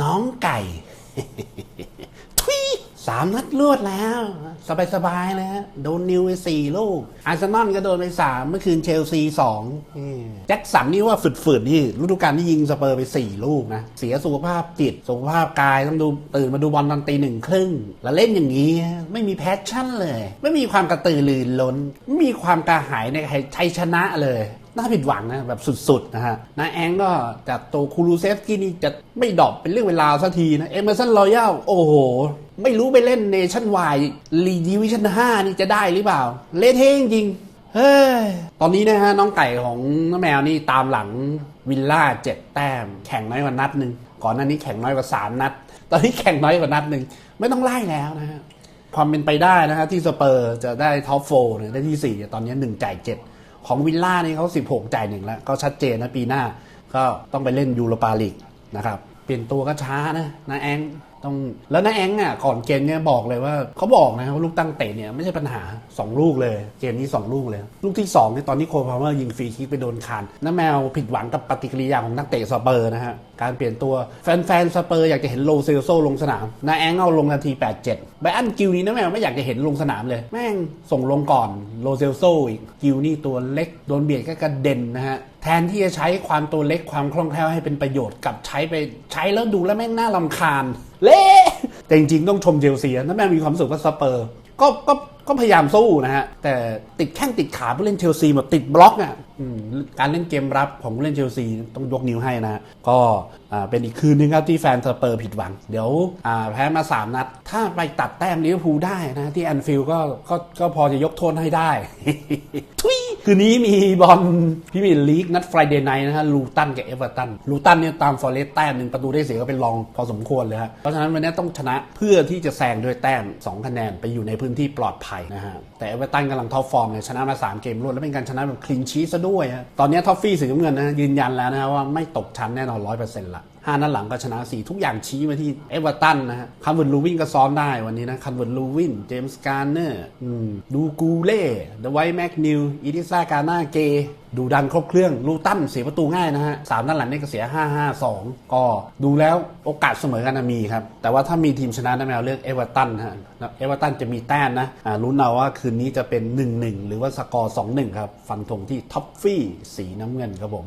น้องไก่ทุยสามนัดรวดแล้ว สบายๆเลยฮะโดนนิวไปสี่ลูก อาร์เซนอลก็โดนไปสามเมื่อคืนเชลซีสองแจ็คสันนี่ว่าฝืดๆนี่ฤดูกาลที่ยิงสเปอร์ไปสี่ลูกนะ เสียสุขภาพจิต สุขภาพกายต้องดูตื่นมาดูบอลตอนตีหนึ่งครึ่ง แล้วเล่นอย่างนี้ ไม่มีแพชชั่นเลย ไม่มีความกระตือรือร้น ไม่มีความกระหายในชัยชนะเลย น่าผิดหวังนะแบบสุดๆนะฮะนาแองก็จากตัวคูรูเซฟสกี้นี่จะไม่ดรอปเป็นเรื่องเวลาสักทีนะ เอเมอร์สันรอยัลโอ้โห ไม่รู้ไปเล่นเนชั่นวายลีดิวิชั่น5นี่จะได้หรือเปล่า เละเทะจริงเฮ้ย ตอนนี้นะฮะน้องไก่ของน้าแมวนี่ตามหลังวิลล่าเจ็ดแต้ม แข่งน้อยกว่านัดหนึ่งก่อนหน้านี้แข่งน้อยกว่าสามนัด ตอนนี้แข่งน้อยกว่านัดหนึ่งไม่ต้องไล่แล้วนะฮะความเป็นไปได้นะฮะที่สเปอร์จะได้ท็อปโฟเนี่ยได้ที่4ตอนนี้1จ่าย7 ของวิลล่านี่เขา 16 จ่ายหนึ่งแล้ว ก็ชัดเจนนะปีหน้า ก็ต้องไปเล่นยูโรปาลีกนะครับ เปลี่ยนตัวก็ช้านะนะแอง ต้องแล้วนาแองอะก่อนเกมเนี่ยบอกเลยว่าเขาบอกนะว่าลูกตั้งเตะเนี่ยไม่ใช่ปัญหา 2 ลูกเลย เกมนี้ 2 ลูกเลย ลูกที่2เนี่ยตอนนี้โคพาวเมอร์ยิงฟรีคิกไปโดนคานน้าแมวผิดหวังกับปฏิกิริยาของนักเตะสเปอร์นะฮะ การเปลี่ยนตัวแฟนๆสเปอร์อยากจะเห็นโลเซลโซลงสนามนาแองเอาลงนาที 87ไบอันกิลนี้น้าแมวไม่อยากจะเห็นลงสนามเลย แม่งส่งลงก่อนโลเซลโซอีกกิลนี่ตัวเล็กโดนเบียดก็กระเด็นนะฮะแทนที่จะใช้ความตัวเล็กความคล่องแคล่วให้เป็นประโยชน์กลับใช้ไปใช้แล้วดูแล้วแม่งน่าลำคาญ เละแต่จริงๆ ต้องชมเชลซีนะแม่มีความรู้สึกว่าสเปอร์ก็ก็ก็พยายามสู้นะฮะ แต่ติดแข้งติดขาผู้เล่นเชลซีหมดติดบล็อกอะการเล่นเกมรับของผู้เล่นเชลซีต้องยกนิ้วให้นะ ก็ เป็นอีกคืนนึงครับที่แฟนสเปอร์ผิดหวัง เดี๋ยวแพ้มา 3 นัด ถ้าไปตัดแต้มลิเวอร์พูลได้นะที่แอนฟิลด์ก็ก็ก็พอจะยกโทษให้ได้ทุยคืนนี้มีบอลพรีเมีลีกนัดฟรายเดย์ไนท์นะฮะลูตันกับเอเวอร์ตันลูตันเนี่ยตามฟอร์เรสต์แต้มหนึ่งประตูได้เสียก็เป็นรองพอสมควรเลยฮะเพราะฉะนั้นวันนี้ต้องชนะเพื่อที่จะแซงด้วยแต้ม 2 คะแนนไปอยู่ในพื้นที่ปลอดภัยนะฮะแต่เอเวอร์ตันกำลังท็อปฟอร์มเนี่ยชนะมา 3 เกมรวดแล้วเป็นการชนะแบบคลีนชีสซะด้วยฮะตอนนี้ท็อฟฟี่สีน้ำเงินนะยืนยันแล้วนะฮะว่าไม่ตกชั้นแน่นอนร้อยเปอร์เซ็นต์ละ ห้านัดหลังก็ชนะสี่ทุกอย่างชี้มาที่เอเวอร์ตันนะฮะคันเวิร์ดลูวินก็ซ้อมได้วันนี้นะคันเวิร์ดลูวิน เจมส์การ์เนอร์ดูกูเล่เดวท์แม็กนิวอีดิซากาน่าเก ดูดันครบเครื่องลูตันเสียประตูง่ายนะฮะสามนัดหลังนี่ก็เสีย 5 5 2 ก็ดูแล้วโอกาสเสมอกันมีครับ แต่ว่าถ้ามีทีมชนะนะแมวเลือกเอเวอร์ตันฮะเอเวอร์ตันจะมีแต้มนะอ่าลุ้นเอาว่าคืนนี้จะเป็น 1-1 หรือว่าสกอร์ 2-1 ครับ ฟันธงที่ท็อปฟี่สีน้ำเงินครับผม